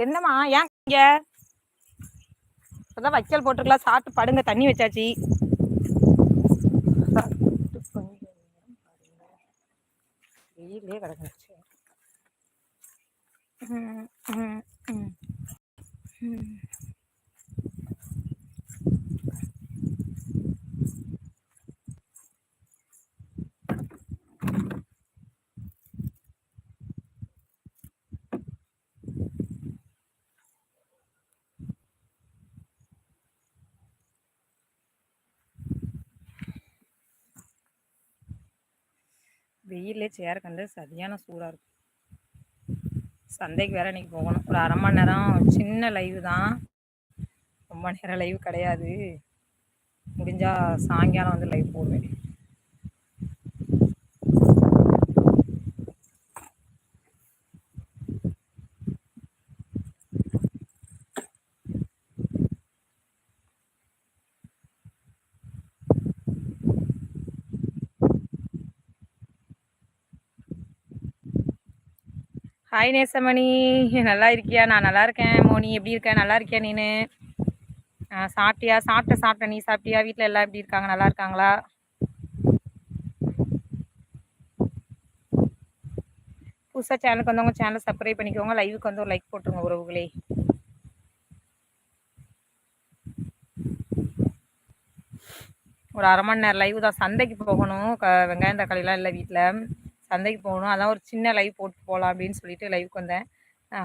என்னம்மா ஏன் இங்க? இப்பதான் வைக்கல் போட்டுருக்கலாம் சாப்பிட்டு படுங்க தண்ணி வச்சாச்சு. வெயிலே கிடக்குச்சு. ம், ம், ம், ம். வெயிலே சேர் கண்டு சரியான சூடாக இருக்கும் சந்தைக்கு வேற இன்னைக்கு போகணும். ஒரு அரை மணி நேரம் சின்ன லைவ் தான். ரொம்ப நேரம் லைவ் கிடையாது. முடிஞ்சால் சாயங்காலம் வந்து லைவ் போடுவேன். ஹாய் நேசமணி நல்லா இருக்கியா? நான் நல்லா இருக்கேன். மோனி எப்படி இருக்கேன் நல்லா இருக்கியா நீனு? ஆ, சாப்பிட்டியா? சாப்பிட்ட சாப்பிட்ட. நீ சாப்பிட்டியா? வீட்டில் எல்லாம் எப்படி இருக்காங்க? நல்லா இருக்காங்களா? புதுசாக சேனலுக்கு வந்தவங்க சேனலை சப்ஸ்கிரைப் பண்ணிக்கோங்க. லைவுக்கு வந்து ஒரு லைக் போட்டுருங்க உறவுகளே. ஒரு அரை மணி நேரம் லைவ் தான். சந்தைக்கு போகணும். க வெங்காயம் தக்காளிலாம் இல்லை வீட்டில் சந்தைக்கு போகணும். அதான் ஒரு சின்ன லைவ் போட்டு போகலாம் அப்படின்னு சொல்லிட்டு லைவுக்கு வந்தேன்.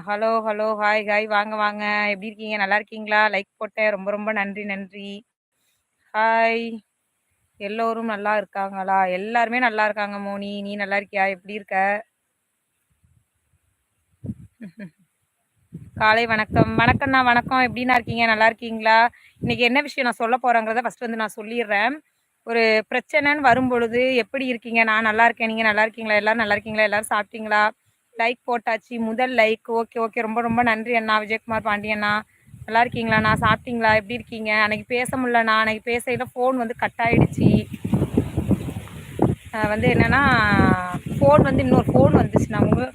ஹலோ ஹலோ ஹாய் ஹாய் வாங்க வாங்க. எப்படி இருக்கீங்க? நல்லா இருக்கீங்களா? லைக் போட்டேன். ரொம்ப ரொம்ப நன்றி நன்றி. ஹாய் எல்லோரும் நல்லா இருக்காங்களா? எல்லாருமே நல்லா இருக்காங்க மோனி. நீ நல்லா இருக்கியா? எப்படி இருக்க? காலை வணக்கம். வணக்கம்ண்ணா வணக்கம். எப்படிண்ணா இருக்கீங்க? நல்லா இருக்கீங்களா? இன்னைக்கு என்ன விஷயம் நான் சொல்ல போறேங்கிறத ஃபர்ஸ்ட் வந்து நான் சொல்லிடுறேன். ஒரு பிரச்சனைன்னு வரும்பொழுது எப்படி இருக்கீங்க? நான் நல்லா இருக்கேன். நீங்கள் நல்லா இருக்கீங்களா? எல்லாரும் நல்லா இருக்கீங்களா? எல்லாரும் சாப்பிட்டீங்களா? லைக் போட்டாச்சு. முதல் லைக் ஓகே ஓகே ரொம்ப ரொம்ப நன்றி அண்ணா. விஜயகுமார் பாண்டியண்ணா நல்லா இருக்கீங்களாண்ணா சாப்பிட்டீங்களா? எப்படி இருக்கீங்க? அன்னைக்கு பேச முடியலண்ணா. அன்னைக்கு பேசையில் ஃபோன் வந்து கட் ஆகிடுச்சி வந்து என்னென்னா ஃபோன் வந்து இன்னொரு ஃபோன் வந்துச்சுண்ணா. உங்கள்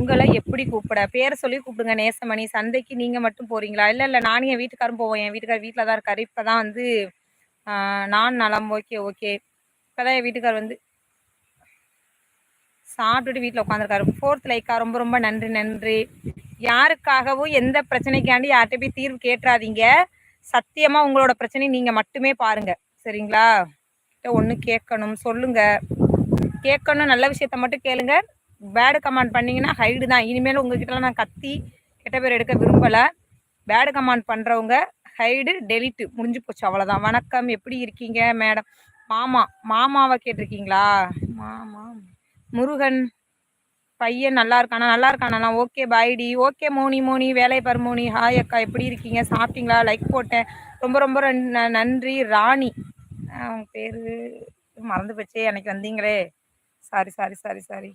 உங்களை எப்படி கூப்பிட? பேரை சொல்லி கூப்பிடுங்க. நேசமணி. சந்தைக்கு நீங்கள் மட்டும் போகிறீங்களா இல்லை இல்லை. நானும் என் வீட்டுக்காரும் போவோம். என் வீட்டுக்கார் வீட்டில் தான் இருக்காரு. இப்போ தான் வந்து நான் நலம் ஓகே ஓகே. இப்போதான் என் வீட்டுக்கார் வந்து சாப்பிட்டுட்டு வீட்டில் உட்காந்துருக்காரு ஃபோர்த் லைக்கா ரொம்ப ரொம்ப நன்றி நன்றி. யாருக்காகவும் எந்த பிரச்சனைக்காண்டி யார்கிட்ட போய் தீர்வு கேட்டுறாதீங்க சத்தியமாக உங்களோட பிரச்சனை நீங்கள் மட்டுமே பாருங்க. சரிங்களா? ஒன்று கேட்கணும். சொல்லுங்க. கேட்கணும் நல்ல விஷயத்த மட்டும் கேளுங்க. பேடு கமெண்ட் பண்ணிங்கன்னா ஹைடு தான். இனிமேல் உங்ககிட்டலாம் நான் கத்தி கெட்ட பேர் எடுக்க விரும்பலை. பேடு கமெண்ட் பண்ணுறவங்க ஹைடு டெலிட்டு முடிஞ்சு போச்சு. அவ்வளோதான் வணக்கம். எப்படி இருக்கீங்க மேடம் மாமா மாமாவை கேட்டிருக்கீங்களா? மாமா. முருகன் பையன் நல்லா இருக்கானா? நல்லா இருக்கானா ஓகே பாய்டி ஓகே மோனி மோனி. வேலை பாரு மோனி. ஹாய் அக்கா. எப்படி இருக்கீங்க? சாப்பிட்டீங்களா? லைக் போட்டேன். ரொம்ப ரொம்ப ந- நன்றி. ராணி. அவங்க பேர் மறந்து போச்சே. அன்னைக்கு வந்தீங்களே. சாரி சாரி சாரி சாரி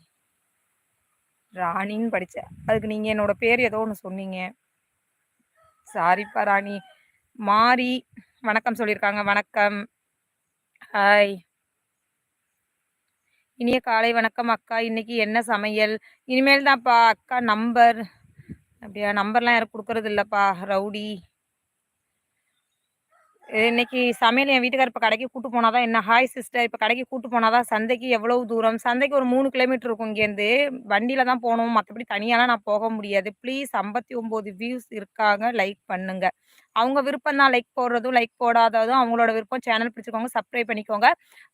ராணின்னு படித்தேன் அதுக்கு நீங்கள் என்னோட பேர் ஏதோ ஒன்று சொன்னீங்க. சாரிப்பா ராணி. மாறி வணக்கம் சொல்லியிருக்காங்க. வணக்கம். ஹாய் இனிய காலை வணக்கம் அக்கா. இன்னைக்கு என்ன சமையல்? இனிமேல் தான்ப்பா அக்கா நம்பர். அப்படியா? நம்பர்லாம் யாரும் கொடுக்கறது இல்லைப்பா ரவுடி இன்னைக்கு சமையல் என் வீட்டுக்கார் இப்போ கடைக்கு கூட்டு போனாதான் என்ன? ஹாய் சிஸ்டர் இப்போ கடைக்கு கூட்டு போனாதான் சந்தைக்கு எவ்வளவு தூரம்? சந்தைக்கு ஒரு மூணு கிலோமீட்டர் இருக்கும் இங்கேருந்து. வண்டியில தான் போகணும். மற்றபடி தனியாலாம் நான் போக முடியாது. ப்ளீஸ் ஐம்பத்தி ஒம்பது வியூஸ் இருக்காங்க. லைக் பண்ணுங்க. அவங்க விருப்பம் தான் லைக் போடுறதும் லைக் போடாததும் அவங்களோட விருப்பம் சேனல் பிடிச்சிக்கோங்க சப்ஸ்கிரைப் பண்ணிக்கோங்க.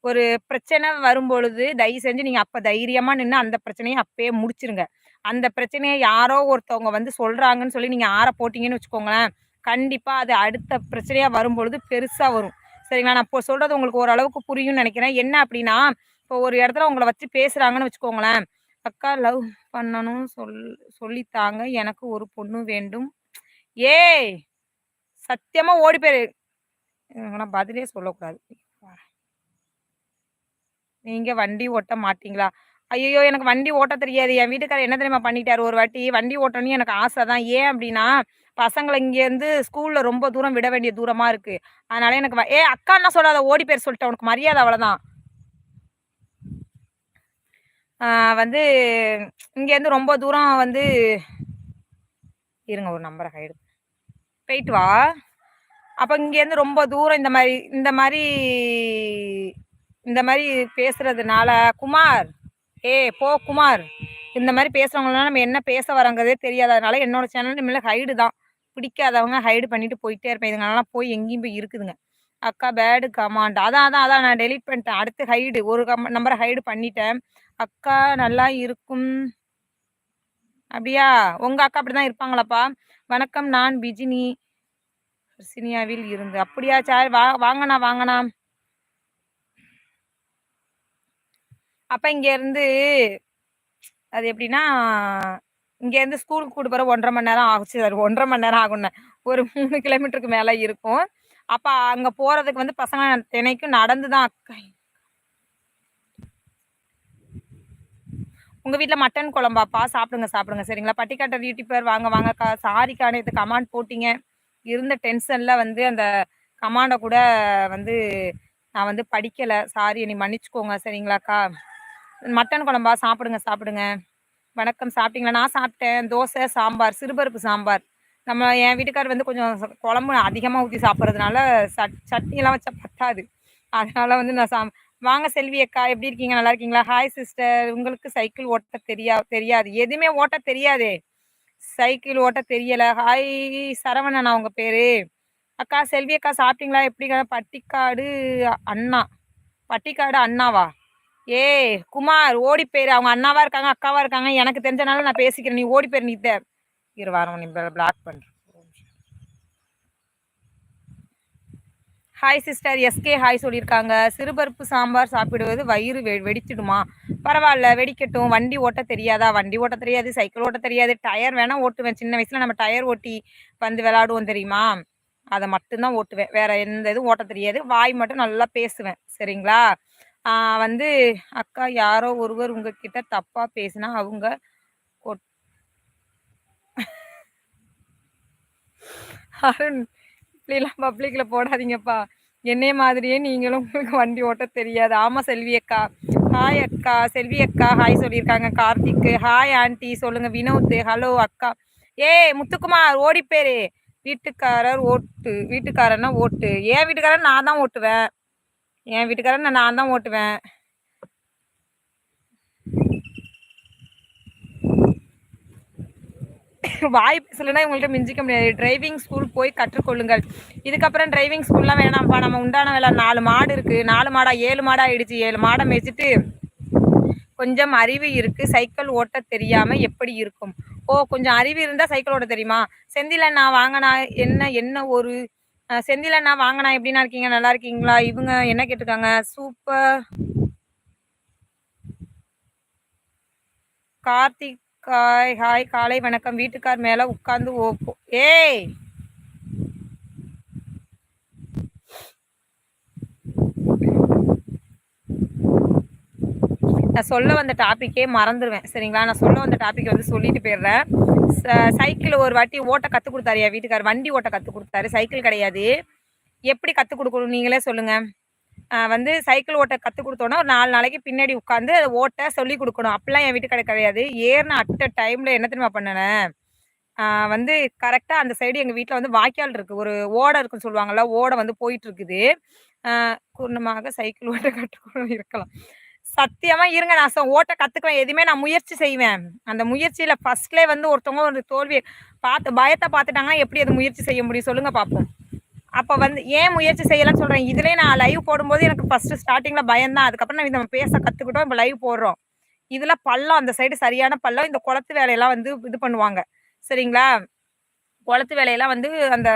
ஒரு பிரச்சனை வரும்பொழுது தயவு செஞ்சு நீங்கள் அப்போ தைரியமாக நின்று அந்த பிரச்சனையை அப்பயே முடிச்சிருங்க. அந்த பிரச்சனையை யாரோ ஒருத்தவங்க வந்து சொல்கிறாங்கன்னு சொல்லி நீங்கள் ஆற போட்டிங்கன்னு வச்சுக்கோங்களேன் கண்டிப்பாக அது அடுத்த பிரச்சனையாக வரும்பொழுது பெருசாக வரும். சரிங்களா? நான் இப்போ சொல்கிறது உங்களுக்கு ஓரளவுக்கு புரியும்னு நினைக்கிறேன். என்ன அப்படின்னா இப்போ ஒரு இடத்துல உங்களை வச்சு பேசுகிறாங்கன்னு வச்சுக்கோங்களேன் அக்கா லவ் பண்ணணும் சொல் சொல்லித்தாங்க. எனக்கு ஒரு பொண்ணு வேண்டும். ஏய்! சத்தியமாக ஓடி போயிரு. பதிலே சொல்லக்கூடாது. நீங்க வண்டி ஓட்ட மாட்டீங்களா? ஐயோ எனக்கு வண்டி ஓட்ட தெரியாது. என் வீட்டுக்காரர் என்ன தெரியுமா பண்ணிட்டாரு? ஒரு வாட்டி வண்டி ஓட்டணும்னு எனக்கு ஆசை தான். ஏன் அப்படின்னா பசங்களை இங்கேருந்து ஸ்கூலில் ரொம்ப தூரம் விட வேண்டிய தூரமாக இருக்குது அதனால எனக்கு வ- ஏ அக்கான்னா சொல்லாத ஓடி பேர் சொல்லிட்டேன். உனக்கு மரியாதை அவ்வளோதான் வந்து இங்கேருந்து ரொம்ப தூரம் வந்து இருங்க ஒரு நம்பரை ஹைடு போயிட்டு வா. அப்போ இங்கேருந்து ரொம்ப தூரம் இந்த மாதிரி இந்த மாதிரி இந்த மாதிரி பேசுகிறதுனால குமார் ஏ போ குமார். இந்த மாதிரி பேசுறவங்களாம் நம்ம என்ன பேச வரோங்கிறதே தெரியாததுனால என்னோட சேனல் இனிமேல் ஹைடு தான். பிடிக்காதவங்க ஹைடு பண்ணிட்டு போயிட்டே இருப்பேன். இதுங்களாம் போய் எங்கேயும் போய் இருக்குதுங்க. அக்கா பேடு கமாண்ட் அதான் அதான் அதான் நான் டெலீட் பண்ணிட்டேன். அடுத்து ஹைடு ஒரு கம் நம்பரை ஹைடு பண்ணிட்டேன். அக்கா நல்லா இருக்கும். அப்படியா? உங்க அக்கா அப்படிதான் இருப்பாங்களாப்பா? வணக்கம் நான் பிஜினி சினியாவில் இருந்து. அப்படியா சார்? வா வாங்கண்ணா வாங்கண்ணா. அப்ப இங்க இருந்து அது எப்படின்னா இங்க இருந்து ஸ்கூலுக்கு கூட்டு போற ஒன்றரை மணி நேரம் ஆகுச்சு சார் ஒன்றரை மணி நேரம் ஆகும்னு. ஒரு மூணு கிலோமீட்டருக்கு மேல இருக்கும். அப்ப அங்க போறதுக்கு வந்து பசங்க தினைக்கும் நடந்துதான். அக்கா உங்கள் வீட்டில் மட்டன் குழம்பாப்பா? சாப்பிடுங்க சாப்பிடுங்க. சரிங்களா? பட்டிக்காட்டர் யூடியூபர் வாங்க வாங்கக்கா சாரிக்கா நேற்று கமாண்ட் போட்டிங்க. இருந்த டென்ஷனில் வந்து அந்த கமாண்டை கூட வந்து நான் வந்து படிக்கலை. சாரி நீ மன்னிச்சுக்கோங்க. சரிங்களாக்கா? மட்டன் குழம்பா? சாப்பிடுங்க சாப்பிடுங்க. வணக்கம். சாப்பிட்டீங்களா? நான் சாப்பிட்டேன். தோசை சாம்பார் சிறுபருப்பு சாம்பார். நம்ம என் வீட்டுக்கார் வந்து கொஞ்சம் குழம்பு அதிகமாக ஊற்றி சாப்பிட்றதுனால சட் சட்னிலாம் வச்சா பத்தாது. அதனால் வந்து நான் சா வாங்க செல்வி அக்கா எப்படி இருக்கீங்க? நல்லா இருக்கீங்களா? ஹாய் சிஸ்டர் உங்களுக்கு சைக்கிள் ஓட்ட தெரியா தெரியாது. எதுவுமே ஓட்ட தெரியாதே. சைக்கிள் ஓட்ட தெரியல. ஹாய் சரவணனா உங்க பேரு. அக்கா செல்வி அக்கா சாப்பிட்டீங்களா எப்படிங்க பட்டிக்காடு அண்ணா. பட்டிக்காடு அண்ணாவா? ஏய் குமார் ஓடி போயிரு. அவங்க அண்ணாவா இருக்காங்க அக்காவா இருக்காங்க. எனக்கு தெரிஞ்சனால நான் பேசிக்கிறேன். நீ ஓடி போயிரு நீ த- இரு. வாரம் நீ பிளாக் பண்றேன் ஹாய் சிஸ்டர் எஸ்கே ஹாய் சொல்லியிருக்காங்க. சிறுபருப்பு சாம்பார் சாப்பிடுவது வயிறு வெ வெடிச்சிடுமா? பரவாயில்ல வெடிக்கட்டும். வண்டி ஓட்ட தெரியாதா? வண்டி ஓட்ட தெரியாது சைக்கிள் ஓட்ட தெரியாது. டயர் வேணால் ஓட்டுவேன். சின்ன வயசில் நம்ம டயர் ஓட்டி வந்து விளாடுவோம் தெரியுமா? அதை மட்டும்தான் ஓட்டுவேன். வேற எந்த இதுவும் ஓட்ட தெரியாது. வாய் மட்டும் நல்லா பேசுவேன். சரிங்களா? வந்து அக்கா யாரோ ஒருவர் உங்ககிட்ட தப்பா பேசினா அவங்க அருண் இப்படிலாம் பப்ளிக்ல போடாதீங்கப்பா. என்னைய மாதிரியே நீங்களும் உங்களுக்கு வண்டி ஓட்ட தெரியாது. ஆமா செல்வி அக்கா. ஹாய் அக்கா. செல்வி அக்கா ஹாய் சொல்லியிருக்காங்க. கார்த்திக்கு. ஹாய் ஆண்டி சொல்லுங்க. வினோத் ஹலோ அக்கா. ஏய் முத்துக்குமார் ஓடி வீட்டுக்காரர் ஓட்டு. வீட்டுக்காரன்னா ஓட்டு. என் வீட்டுக்காரன் நான் தான் ஓட்டுவேன். என் வீட்டுக்காரன் நான் தான் ஓட்டுவேன். வாய் பேசலைன்னா இவங்கள்ட்ட மிஞ்சிக்க முடியாது. டிரைவிங் ஸ்கூல் போய் கற்றுக்கொள்ளுங்கள். இதுக்கப்புறம் டிரைவிங் ஸ்கூல்லாம் வேணாம்ப்பா. நம்ம உண்டான வேலை நாலு மாடு இருக்குது நாலு மாடா ஏழு மாடா ஆயிடுச்சு. ஏழு மாடை மேய்ச்சிட்டு கொஞ்சம் அறிவு இருக்கு. சைக்கிள் ஓட்ட தெரியாமல் எப்படி இருக்கும்? ஓ கொஞ்சம் அறிவு இருந்தால் சைக்கிள் ஓட்ட தெரியுமா? செந்தில நான் வாங்கினா என்ன என்ன ஒரு செந்தில நான் வாங்கினா எப்படின்னா இருக்கீங்க? நல்லா இருக்கீங்களா? இவங்க என்ன கேட்டிருக்காங்க? சூப்பர் கார்த்திக் ஹாய் ஹாய் காலை வணக்கம். வீட்டுக்கார் மேல உட்கார்ந்து ஓப்போ ஏய்! நான் சொல்ல வந்த டாப்பிக்கே மறந்துடுவேன் சரிங்களா? நான் சொல்ல வந்த டாபிக் வந்து சொல்லிட்டு போயிடுறேன். ச- சைக்கிள் ஒரு வாட்டி ஓட்ட கற்றுக் கொடுத்தாரு என் வீட்டுக்கார். வண்டி ஓட்ட கற்றுக் கொடுத்தாரு. சைக்கிள் கிடையாது. எப்படி கற்றுக் கொடுக்கணும்? நீங்களே சொல்லுங்கள் வந்து சைக்கிள் ஓட்ட கற்றுக் கொடுத்தோன்னா ஒரு நாலு நாளைக்கு பின்னாடி உட்காந்து அதை ஓட்ட சொல்லி கொடுக்கணும். அப்படிலாம் என் வீட்டுக்காரர் கிடையாது. ஏறின அட்ட டைமில் என்ன தெரியுமா பண்ணினேன் வந்து கரெக்டாக அந்த சைடு எங்கள் வீட்டில் வந்து வாய்க்கால் இருக்குது ஒரு ஓடை இருக்குன்னு சொல்லுவாங்கள்ல ஓடை வந்து போயிட்டுருக்குது. பூர்ணமாக சைக்கிள் ஓட்ட கற்றுக்கணும் இருக்கலாம். சத்தியமா இருங்க நான் சொ- ஓட்ட கத்துக்குவேன். எதுவுமே நான் முயற்சி செய்வேன். அந்த முயற்சியில ஃபர்ஸ்ட்லே வந்து ஒருத்தவங்க ஒரு தோல்வி பார்த்து பயத்தை பார்த்துட்டாங்கன்னா எப்படி அது முயற்சி செய்ய முடியும்? சொல்லுங்க பார்ப்போம் அப்போ வந்து ஏன் முயற்சி செய்யலன்னு சொல்றேன். இதுலயே நான் லைவ் போடும்போது எனக்கு ஃபர்ஸ்ட் ஸ்டார்டிங்ல பயம் தான் அதுக்கப்புறம் நம்ம நம்ம பேச கத்துக்கிட்டோம். இப்போ லைவ் போடுறோம். இதுல பள்ளம் அந்த சைடு சரியான பள்ளம் இந்த குளத்து வேலையெல்லாம் வந்து இது பண்ணுவாங்க. சரிங்களா? குளத்து வேலையெல்லாம் வந்து அந்த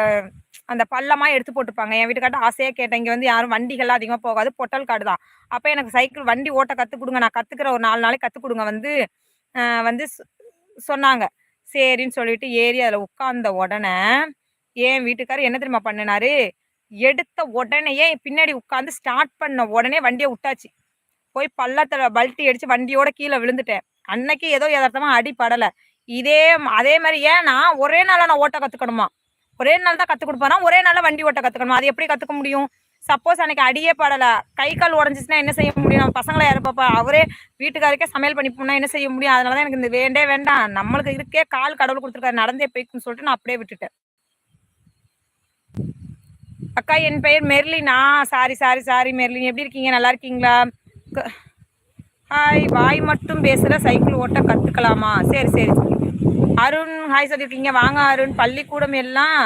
அந்த பள்ளமா எடுத்து போட்டுப்பாங்க என் வீட்டுக்காட்ட ஆசையா கேட்டேன். இங்க வந்து யாரும் வண்டிகள்லாம் அதிகமா போகாது. பொட்டல் காடு தான். அப்ப எனக்கு சைக்கிள் வண்டி ஓட்ட கற்றுக் கொடுங்க. நான் கத்துக்கிற ஒரு நாலு நாளைக்கு கற்றுக் கொடுங்க வந்து வந்து சொன்னாங்க. சரின்னு சொல்லிட்டு ஏறி அதில் உட்காந்த உடனே என் வீட்டுக்காரர் என்ன தெரியுமா பண்ணினாரு? எடுத்த உடனேயே பின்னாடி உட்காந்து ஸ்டார்ட் பண்ண உடனே வண்டியை விட்டாச்சு. போய் பள்ளத்தில் பல்ட்டி அடித்து வண்டியோட கீழே விழுந்துட்டேன். அன்னைக்கு ஏதோ யதார்த்தமாக அடி இதே அதே மாதிரி ஏன்னா ஒரே நாளில் நான் ஓட்ட கற்றுக்கணுமா ஒரே நாள் தான் கற்றுக் கொடுப்பானா? ஒரே நாளில் வண்டி ஓட்ட கற்றுக்கணுமா அது எப்படி கற்றுக்க முடியும்? சப்போஸ் அன்னைக்கு அடியே படலை. கை கால் உடஞ்சிச்சுன்னா என்ன செய்ய முடியும்? நம்ம பசங்களை யாரு அவரே வீட்டுக்காருக்கே சமையல் பண்ணி போனா என்ன செய்ய முடியும்? அதனால தான் எனக்கு இந்த வேண்டே வேண்டாம். நம்மளுக்கு இருக்கே கால் கடவுள் கொடுத்துருக்காரு. நடந்தே போய்க்குன்னு சொல்லிட்டு நான் அப்படியே விட்டுட்டேன். அக்கா என் பெயர் Merlina. Sorry sorry sorry Merlin. எப்படி இருக்கீங்க? நல்லா இருக்கீங்களா? ஹாய் வாய் மட்டும் பேசுகிற சைக்கிள் ஓட்ட கற்றுக்கலாமா சரி சரி. சரி. அருண் ஹாய் சொல்லியிருக்கீங்க வாங்க அருண். பள்ளிக்கூடம் எல்லாம்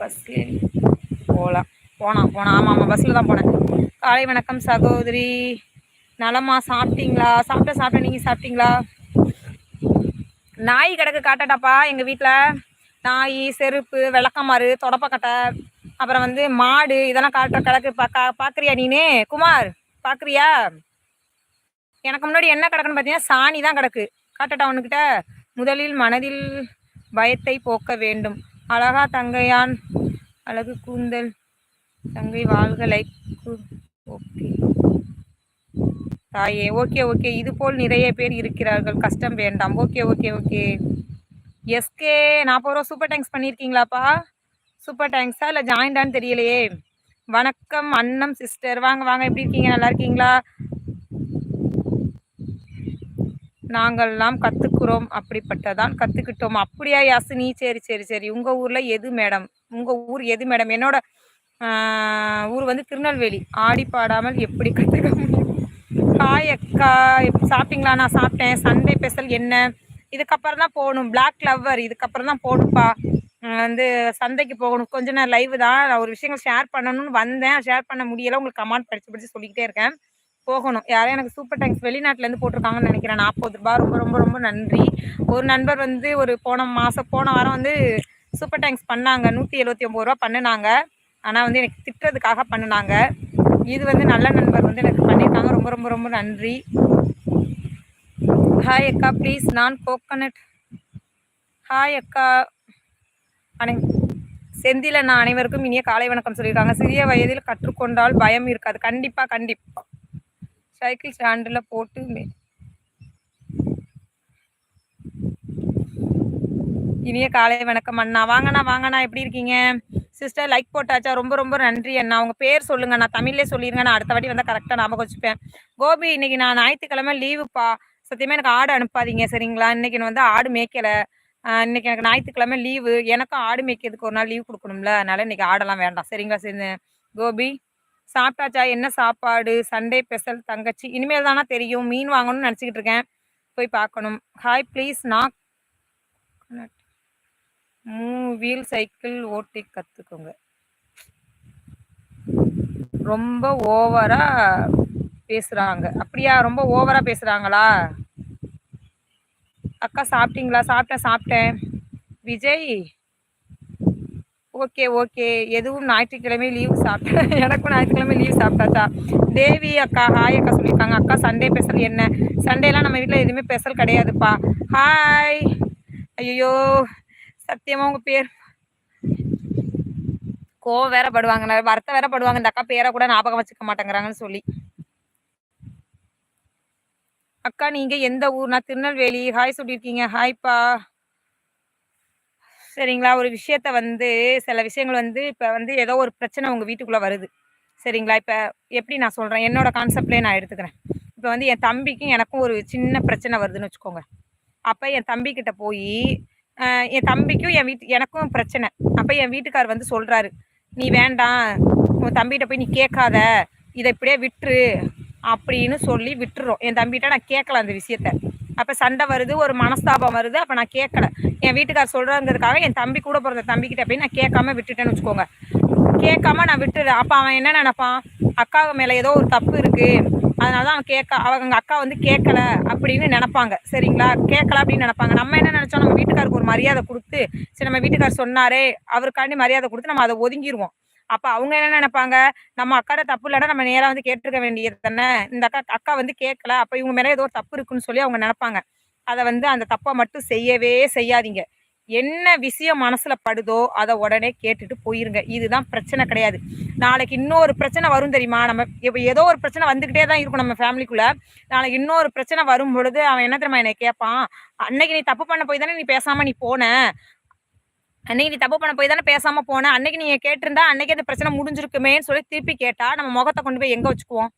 பஸ்ஸில் போகலாம் போனான் போனான் ஆமாம் ஆமாம் பஸ்ஸில் தான் போனேன். காலை வணக்கம் சகோதரி. நலமா சாப்பிட்டீங்களா? சாப்பிட்ட சாப்பிட்ட. நீங்கள் சாப்பிட்டீங்களா? நாய் கிடக்கு காட்டட்டாப்பா எங்கள் வீட்டில் நாய் செருப்பு விளக்கமாறு தொடப்பக்கட்டை அப்புறம் வந்து மாடு இதெல்லாம் காட்ட கிடக்கு பா பார்க்குறியா நீனே? குமார் பார்க்குறியா எனக்கு முன்னாடி என்ன கிடக்குன்னு பார்த்தீங்கன்னா சாணி தான் கிடக்கு. காட்டட்டா அவனுக்கிட்ட முதலில் மனதில் பயத்தை போக்க வேண்டும். அழகா தங்கையான் அழகு கூந்தல் தங்கை வாழ்களை ஓகே தாயே ஓகே ஓகே. இது போல் நிறைய பேர் இருக்கிறார்கள். கஷ்டம் வேண்டாம். Okay okay okay. எஸ்கே நாற்பது ரூபா சூப்பர் டேங்க்ஸ் பண்ணியிருக்கீங்களாப்பா சூப்பர் டேங்க்ஸா இல்லை ஜாயிண்டான்னு தெரியலையே. வணக்கம் அண்ணம் சிஸ்டர் வாங்க வாங்க. எப்படி இருக்கீங்க? நல்லா இருக்கீங்களா? நாங்கள்லாம் கற்றுக்குறோம் அப்படிப்பட்டதான் கற்றுக்கிட்டோம் அப்படியா யாசினி? சரி சரி சரி. உங்கள் ஊரில் எது மேடம் உங்கள் ஊர் எது மேடம் என்னோட ஊர் வந்து திருநெல்வேலி. ஆடி பாடாமல் எப்படி கற்றுக்க முடியும்? காய் அக்கா. சாப்பிட்டீங்களா? நான் சாப்பிட்டேன். சண்டே ஸ்பெஷல் என்ன? இதுக்கப்புறம் தான் போகணும். பிளாக் லவ்வர் இதுக்கப்புறம் தான் போகணும்ப்பா. வந்து சந்தைக்கு போகணும். கொஞ்ச நேரம் லைவ் தான். நான் ஒரு விஷயங்கள் ஷேர் பண்ணணும்னு வந்தேன். ஷேர் பண்ண முடியலை. உங்களுக்கு கமெண்ட் படித்து படித்து சொல்லிக்கிட்டே இருக்கேன். போகணும். யாரும் எனக்கு சூப்பர் டேங்க்ஸ் வெளிநாட்டிலேருந்து போட்டிருக்காங்கன்னு நினைக்கிறேன். நாற்பது ரூபாய் ரொம்ப ரொம்ப ரொம்ப நன்றி. ஒரு நண்பர் வந்து ஒரு போன மாதம் போன வாரம் வந்து சூப்பர் டேங்க்ஸ் பண்ணாங்க. நூற்றி எழுபத்தி ஒம்பது ரூபா பண்ணினாங்க. ஆனால் வந்து எனக்கு திட்டுறதுக்காக பண்ணினாங்க. இது வந்து நல்ல நண்பர் வந்து எனக்கு பண்ணியிருக்காங்க. ரொம்ப ரொம்ப ரொம்ப நன்றி. ஹாய் அக்கா ப்ளீஸ் நான் கோகனட் ஹாய் அக்கா. அனை செந்திலன் அனைவருக்கும் இனிய காலை வணக்கம் சொல்லியிருக்காங்க. சிறிய வயதில் கற்றுக்கொண்டால் பயம் இருக்காது. கண்டிப்பாக கண்டிப்பாக சைக்கிள் ஸ்டாண்டில் போட்டு இனிய காலை வணக்கம் அண்ணா. வாங்கண்ணா வாங்கண்ணா. எப்படி இருக்கீங்க? சிஸ்டர் லைக் போட்டாச்சா? ரொம்ப ரொம்ப நன்றி அண்ணா. உங்க பேர் சொல்லுங்க நான் தமிழ்லே சொல்லிருங்க. நான் அடுத்த வாட்டி வந்தால் கரெக்டாக ஞாபகம் வச்சுப்பேன். கோபி இன்னைக்கு நான் ஞாயிற்றுக்கிழமை லீவுப்பா சத்தியமாக எனக்கு ஆடு அனுப்பாதீங்க சரிங்களா? இன்னைக்கு நான் வந்து ஆடு மேய்க்கலை. இன்னைக்கு எனக்கு ஞாயிற்றுக்கிழமை லீவு. எனக்கும் ஆடு மேய்க்கிறதுக்கு ஒரு நாள் லீவ் கொடுக்கணும்ல. அதனால இன்னைக்கு ஆடெல்லாம் வேண்டாம். சரிங்களா சரி கோபி சாப்பிட்டாச்சா? என்ன சாப்பாடு? சண்டே ஸ்பெஷல் தங்கச்சி. இனிமேல் தானா தெரியும். மீன் வாங்கணும்னு நினச்சிக்கிட்டு இருக்கேன். போய் பார்க்கணும். ஹாய் ப்ளீஸ் நான் வீல் சைக்கிள் ஓட்டி கற்றுக்கோங்க ரொம்ப ஓவராக பேசுறாங்க. அப்படியா? ரொம்ப ஓவரா பேசுறாங்களா? அக்கா சாப்பிட்டீங்களா? சாப்பிட்டேன் சாப்பிட்டேன். விஜய்? Okay okay. எதுவும் ஞாயிற்றுக்கிழமை லீவ் சாப்பிட்டேன் எனக்கும் ஞாயிற்றுக்கிழமை லீவ் சாப்பிட்டாச்சா? தேவி அக்கா ஹாய் அக்கா சொல்லியிருக்காங்க. அக்கா சண்டே பெஷல் என்ன? சண்டேலாம் நம்ம வீட்டில் எதுவுமே ஸ்பெஷல் கிடையாதுப்பா. ஹாய் ஐயோ சத்தியமா உங்க பேர்? கோவம் வேற படுவாங்க. வரத்தை வேற படுவாங்க. இந்த அக்கா பேரை கூட ஞாபகம் வச்சுக்க மாட்டேங்கிறாங்கன்னு சொல்லி. அக்கா நீங்க எந்த ஊர்? நான் திருநெல்வேலி. ஹாய் சொல்லியிருக்கீங்க. ஹாய்ப்பா. சரிங்களா? ஒரு விஷயத்த வந்து சில விஷயங்கள் வந்து இப்போ வந்து ஏதோ ஒரு பிரச்சனை உங்கள் வீட்டுக்குள்ளே வருது. சரிங்களா? இப்போ எப்படி நான் சொல்கிறேன் என்னோட கான்செப்ட்லேயே நான் எடுத்துக்கிறேன். இப்போ வந்து என் தம்பிக்கும் எனக்கும் ஒரு சின்ன பிரச்சனை வருதுன்னு வச்சுக்கோங்க. அப்போ என் தம்பிக்கிட்ட போய் என் தம்பிக்கும் என் வீட்டு எனக்கும் பிரச்சனை. அப்போ என் வீட்டுக்கார் வந்து சொல்கிறாரு நீ வேண்டாம். உன் தம்பிகிட்ட போய் நீ கேட்காத. இதை இப்படியே விட்டுரு. அப்படின்னு சொல்லி விட்டுறோம். என் தம்பிகிட்ட நான் கேட்கல அந்த விஷயத்த. அப்போ சண்டை வருது ஒரு மனஸ்தாபம் வருது அப்போ நான் கேட்கல. என் வீட்டுக்கார் சொல்கிறங்கிறதுக்காக என் தம்பி கூட பிறந்த தம்பிக்கிட்ட போய் நான் கேட்காம விட்டுட்டேன்னு வச்சுக்கோங்க. கேட்காம நான் விட்டுறேன். அப்போ அவன் என்ன நினப்பான் அக்காவுக்கு மேலே ஏதோ ஒரு தப்பு இருக்குது அதனால தான் அவன் கேட்க அவங்க அக்கா வந்து கேட்கல அப்படின்னு நினப்பாங்க. சரிங்களா? கேட்கல அப்படின்னு நினைப்பாங்க. நம்ம என்ன நினச்சோம்? நம்ம வீட்டுக்காருக்கு ஒரு மரியாதை கொடுத்து சரி நம்ம வீட்டுக்கார் சொன்னாரே அவருக்காண்டி மரியாதை கொடுத்து நம்ம அதை ஒதுங்கிடுவோம் அப்போ அவங்க என்ன நினைப்பாங்க? நம்ம அக்காட தப்பு இல்லைன்னா நம்ம நேராக வந்து கேட்டிருக்க வேண்டியது தானே? இந்த அக்கா அக்கா வந்து கேட்கல. அப்போ இவங்க மேலே ஏதோ தப்பு இருக்குன்னு சொல்லி அவங்க நினைப்பாங்க. அதை வந்து அந்த தப்பை மட்டும் செய்யவே செய்யாதீங்க. என்ன விஷயம் மனசுல படுதோ அதை உடனே கேட்டுட்டு போயிருங்க. இதுதான் பிரச்சனை கிடையாது. நாளைக்கு இன்னொரு பிரச்சனை வரும் தெரியுமா? நம்ம இப்போ ஏதோ ஒரு பிரச்சனை வந்துக்கிட்டே தான் இருக்கும் நம்ம ஃபேமிலிக்குள்ள நாளைக்கு இன்னொரு பிரச்சனை வரும் பொழுது அவன் என்ன தெரியுமா என்னை கேட்பான்? அன்னைக்கு நீ தப்பு பண்ண போய் தானே நீ பேசாம நீ போன? அன்னைக்கு நீ தப்பு பண்ண போய் தானே பேசாம போன? அன்னைக்கு நீங்க கேட்டிருந்தா அன்னைக்கு அந்த பிரச்சனை முடிஞ்சிருக்குமேன்னு சொல்லி திருப்பி கேட்டா நம்ம முகத்தை கொண்டு போய் எங்க வச்சுக்குவோம்?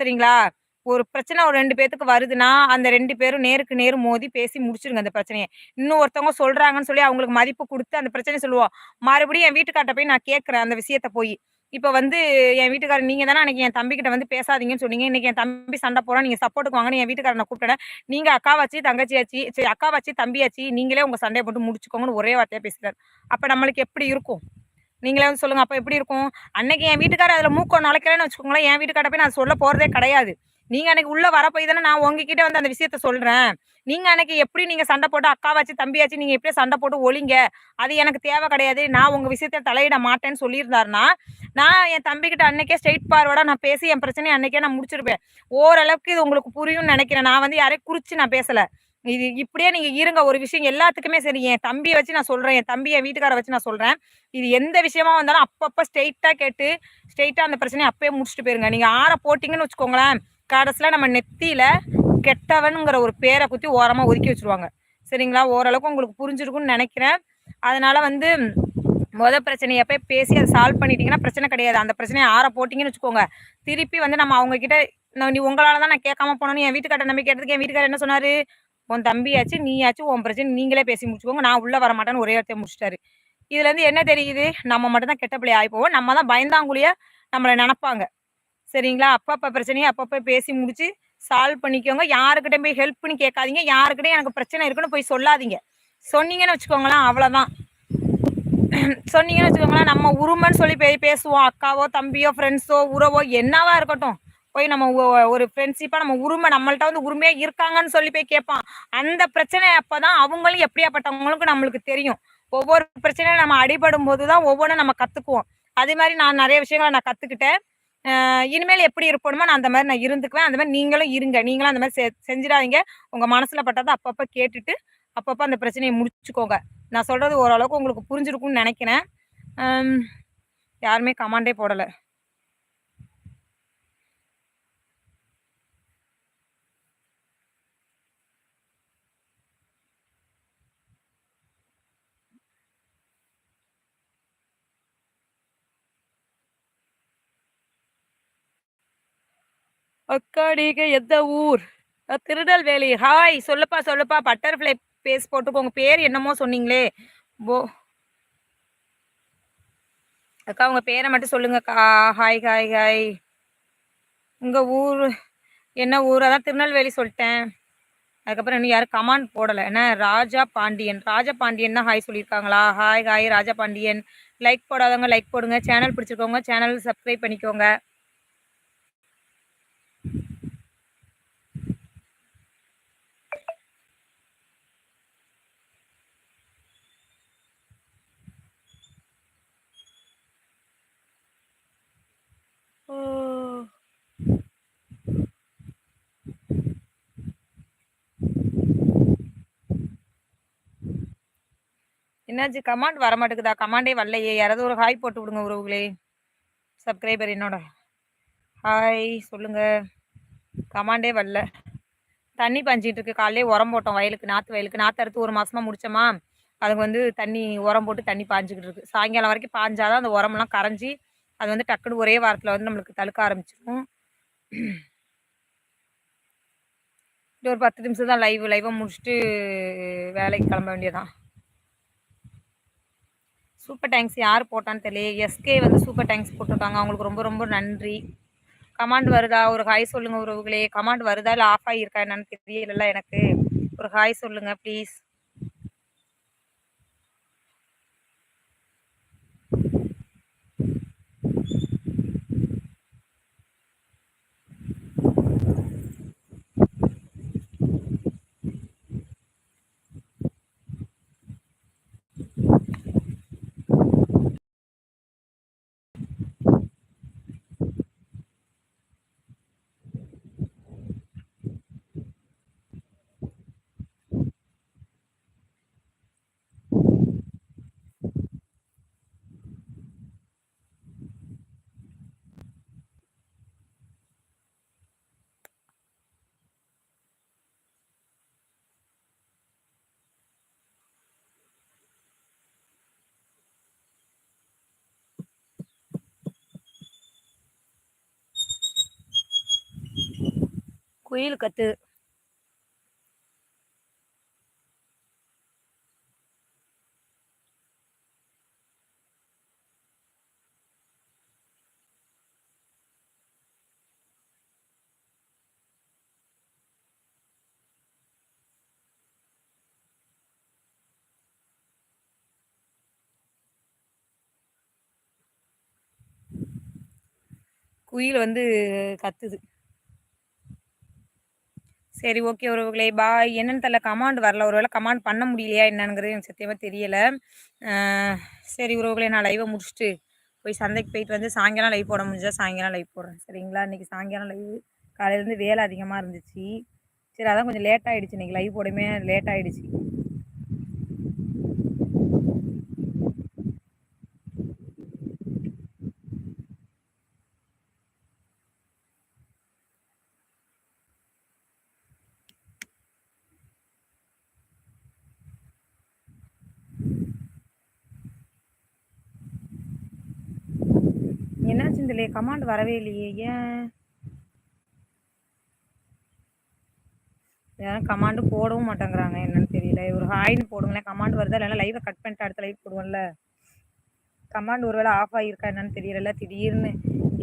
சரிங்களா? ஒரு பிரச்சனை ஒரு ரெண்டு பேத்துக்கு வருதுன்னா அந்த ரெண்டு பேரும் நேருக்கு நேர் மோதி பேசி முடிச்சிருங்க அந்த பிரச்சனையை. இன்னும் ஒருத்தவங்க சொல்றாங்கன்னு சொல்லி அவங்களுக்கு மதிப்பு கொடுத்து அந்த பிரச்சனையை சொல்லுவோம். மறுபடியும் என் வீட்டுக்கார்ட்ட போய் நான் கேட்கறேன் அந்த விஷயத்த போய். இப்போ வந்து என் வீட்டுக்காரர் நீங்கள் தானே அன்றைக்கி என் தம்பிக்கிட்ட வந்து பேசாதீங்கன்னு சொன்னீங்க. இன்றைக்கி என் தம்பி சண்டை போகிறேன் நீங்கள் சப்போர்ட்டுக்கு வாங்கன்னு என் வீட்டுக்காரர் நான் கூப்பிட்டேன். நீங்கள் அக்கா வச்சு தங்கச்சி சரி அக்கா வச்சு தம்பி நீங்களே உங்கள் சண்டையை போட்டு முடிச்சுக்கோங்கன்னு ஒரே வார்த்தையாக பேசுகிறார் அப்போ நம்மளுக்கு எப்படி இருக்கும்? நீங்களே வந்து சொல்லுங்கள் அப்போ எப்படி இருக்கும்? அன்னைக்கு என் வீட்டுக்காரர் அதில் மூக்கம் நுழைக்கலன்னு வச்சுக்கோங்களேன். என் வீட்டுக்கார போய் நான் சொல்ல போகிறதே கிடையாது. நீங்க அன்னைக்கு உள்ள வர போய் தானே நான் உங்ககிட்ட வந்து அந்த விஷயத்த சொல்றேன். நீங்க அன்னைக்கு எப்படி நீங்க சண்டை போட்டு அக்காவாச்சு தம்பியாச்சு நீங்க எப்படியே சண்டை போட்டு ஒளிங்க. அது எனக்கு தேவை கிடையாது. நான் உங்க விஷயத்த தலையிட மாட்டேன்னு சொல்லியிருந்தாருன்னா நான் என் தம்பிக்கிட்ட அன்னைக்கே ஸ்ட்ரெயிட் பார்வோட நான் பேசி என் பிரச்சனையை அன்னைக்கே நான் முடிச்சிருப்பேன். ஓரளவுக்கு இது உங்களுக்கு புரியும்னு நினைக்கிறேன். நான் வந்து யாரையும் குறிச்சு நான் பேசல. இது இப்படியே நீங்க இருங்க. ஒரு விஷயம் எல்லாத்துக்குமே சரி. என் தம்பியை வச்சு நான் சொல்றேன். என் தம்பி என் வீட்டுக்கார வச்சு நான் சொல்றேன். இது எந்த விஷயமா வந்தாலும் அப்பப்ப ஸ்ட்ரெயிட்டா கேட்டு ஸ்ட்ரெயிட்டா அந்த பிரச்சனையை அப்பயே முடிச்சுட்டு போயிருங்க. நீங்க ஆற போட்டிங்கன்னு வச்சுக்கோங்களேன். கடைசியில் நம்ம நெத்தியில் கெட்டவனுங்கிற ஒரு பேரை குத்தி ஓரமாக ஒதுக்கி வச்சுருவாங்க. சரிங்களா? ஓரளவுக்கு உங்களுக்கு புரிஞ்சிருக்கும்னு நினைக்கிறேன். அதனால் வந்து முத பிரச்சனையை போய் பேசி அதை சால்வ் பண்ணிட்டீங்கன்னா பிரச்சனை கிடையாது. அந்த பிரச்சனையை ஆற போட்டிங்கன்னு வச்சுக்கோங்க. திருப்பி வந்து நம்ம அவங்கக்கிட்ட நீ உங்களால் தான் நான் கேட்காம போனோன்னு என் வீட்டுக்கார்ட்ட நம்பி கேட்டதுக்கு என் வீட்டுக்காரர் என்ன சொன்னார்? உன் தம்பியாச்சு நீயாச்சும் உன் பிரச்சனை நீங்களே பேசி முடிச்சுக்கோங்க. நான் உள்ளே வர மாட்டேன்னு ஒரே இடத்தையும் முடிச்சிட்டாரு. இதுலேருந்து என்ன தெரியுது? நம்ம மட்டும் தான் கெட்ட பிள்ளை ஆகிப்போவோம் போவோம். நம்ம தான் பயந்தாங்குழிய நம்மளை நினப்பாங்க. சரிங்களா? அப்பப்போ பிரச்சனையை அப்பப்போ பேசி முடிச்சு சால்வ் பண்ணிக்கோங்க. யாருக்கிட்ட போய் ஹெல்ப்னு கேட்காதீங்க. யாருக்கிட்டையும் எனக்கு பிரச்சனை இருக்குன்னு போய் சொல்லாதீங்க. சொன்னீங்கன்னு வச்சுக்கோங்களேன் அவ்வளோதான் சொன்னீங்கன்னு வச்சுக்கோங்களேன் நம்ம உருமைன்னு சொல்லி போய் பேசுவோம். அக்காவோ தம்பியோ ஃப்ரெண்ட்ஸோ உறவோ என்னவா இருக்கட்டும். போய் நம்ம ஒரு ஃப்ரெண்ட்ஷிப்பாக நம்ம உரிமை நம்மள்ட்ட வந்து உரிமையாக இருக்காங்கன்னு சொல்லி போய் கேட்பான். அந்த பிரச்சனை அப்போ தான் அவங்களும் எப்படியாப்பட்டவங்களுக்கும் நம்மளுக்கு தெரியும். ஒவ்வொரு பிரச்சனையும் நம்ம அடிபடும் போது தான் ஒவ்வொன்றும் நம்ம கற்றுக்குவோம் அதே மாதிரி நான் நிறைய விஷயங்களை நான் கற்றுக்கிட்டேன் இனிமேல் எப்படி இருக்கணுமோ நான் அந்த மாதிரி நான் இருந்துக்குவேன். அந்த மாதிரி நீங்களும் இருங்க. நீங்களும் அந்த மாதிரி செ செஞ்சிடாதீங்க. உங்கள் மனசில் பட்டதை அப்பப்போ கேட்டுட்டு அப்பப்போ அந்த பிரச்சனையை முடிச்சுக்கோங்க. நான் சொல்கிறது ஓரளவுக்கு உங்களுக்கு புரிஞ்சிருக்கும்னு நினைக்கிறேன். யாருமே கமாண்டே போடலை. அக்காடிக எந்த ஊர்? திருநெல்வேலி. ஹாய் சொல்லுப்பா சொல்லுப்பா. பட்டர்ஃப்ளை பேஸ் போட்டு உங்கள் பேர் என்னமோ சொன்னீங்களே. போ. அக்கா உங்கள் பேரை மட்டும் சொல்லுங்கக்கா ஹாய் ஹாய் ஹாய் உங்கள் ஊர் என்ன ஊர்? அதான் திருநெல்வேலி சொல்லிட்டேன். அதுக்கப்புறம் இன்னும் யாரும் கமாண்ட் போடலை. என்ன? ராஜா பாண்டியன். ராஜா பாண்டியன் தான் ஹாய் சொல்லியிருக்காங்களா? Hi hi Raja Pandian. Like போடாதவங்க like போடுங்க. சேனல் பிடிச்சிருக்கோங்க சேனல் சப்ஸ்கிரைப் பண்ணிக்கோங்க. என்னாச்சு? கமாண்ட் வர மாட்டேங்குதா கமாண்டே வரலையே. யாராவது ஒரு ஹாய் போட்டு விடுங்க உறவுகளே. சப்ஸ்கிரைபர் என்னோட. ஹாய் சொல்லுங்க. கமாண்டே வரல. தண்ணி பஞ்சிட்டு இருக்கு. காலையிலே உரம் போட்டோம் வயலுக்கு நாற்று வயலுக்கு. நாற்று அறுத்து ஒரு மாசமா முடிச்சோமா? அதுக்கு வந்து தண்ணி உரம் போட்டு தண்ணி பாஞ்சுக்கிட்டு இருக்கு. சாயங்காலம் வரைக்கும் பாஞ்சாதான் அந்த உரம்லாம் கரைஞ்சி அது வந்து டக்குன்னு ஒரே வாரத்தில் வந்து நம்மளுக்கு தழுக்க ஆரம்பிச்சிடும் ஒரு பத்து நிமிஷம் தான் லைவ் லைவாக முடிச்சுட்டு வேலைக்கு கிளம்ப வேண்டியதான் சூப்பர் டேங்க்ஸ் யார் போட்டான்னு தெரியல எஸ்கே வந்து சூப்பர் டேங்க்ஸ் போட்டிருக்காங்க. அவங்களுக்கு ரொம்ப ரொம்ப நன்றி. கமாண்ட் வருதா? ஒரு ஹாய் சொல்லுங்கள் உறவுகளே. கமாண்ட் வருதா? இல்லை ஆஃப் ஆகியிருக்கா என்னன்னு தெரியலல்ல எனக்கு. ஒரு ஹாய் சொல்லுங்கள் ப்ளீஸ் குயில் கத்து. குயில் வந்து கத்துது. சரி ஓகே உறவுகளே பாய். என்னென்னு தெரியல கமாண்ட் வரல. ஒரு வேளை கமாண்ட் பண்ண முடியலையா என்னங்கிறது எனக்கு சத்தியமாக தெரியலை. சரி உறவுகளே நான் லைவை முடிச்சுட்டு போய் சந்தைக்கு போயிட்டு வந்து சாயங்காலம் லைவ் போட முடிஞ்சால் சாயங்காலம் லைவ் போடுறேன். சரிங்களா? இன்றைக்கி சாயங்காலம் லைவ் காலையிலேருந்து வேலை அதிகமாக இருந்துச்சு. சரி அதான் கொஞ்சம் லேட் ஆகிடுச்சு இன்றைக்கி லைவ் போடமே லேட் ஆகிடுச்சு என்னுடைய கமாண்ட் வரவே இல்லையே. ஏன்? ஏன் கமாண்டு போடவும் மாட்டேங்கிறாங்க? என்னன்னு தெரியல. ஒரு ஹாய்னு போடுங்களேன். கமாண்ட் வருதா இல்லைன்னா லைவை கட் பண்ணிட்டு அடுத்த லைவ் போடுவோம்ல. கமாண்ட் ஒருவேளை ஆஃப் ஆகியிருக்கா என்னன்னு தெரியல திடீர்னு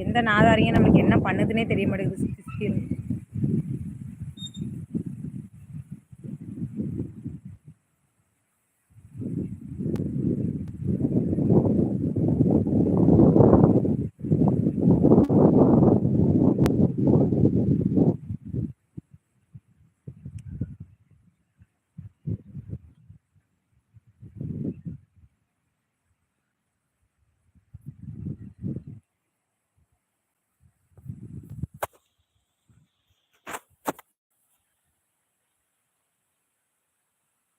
எந்த நாதாரியும் நமக்கு என்ன பண்ணுதுன்னே தெரிய மாட்டேங்குது.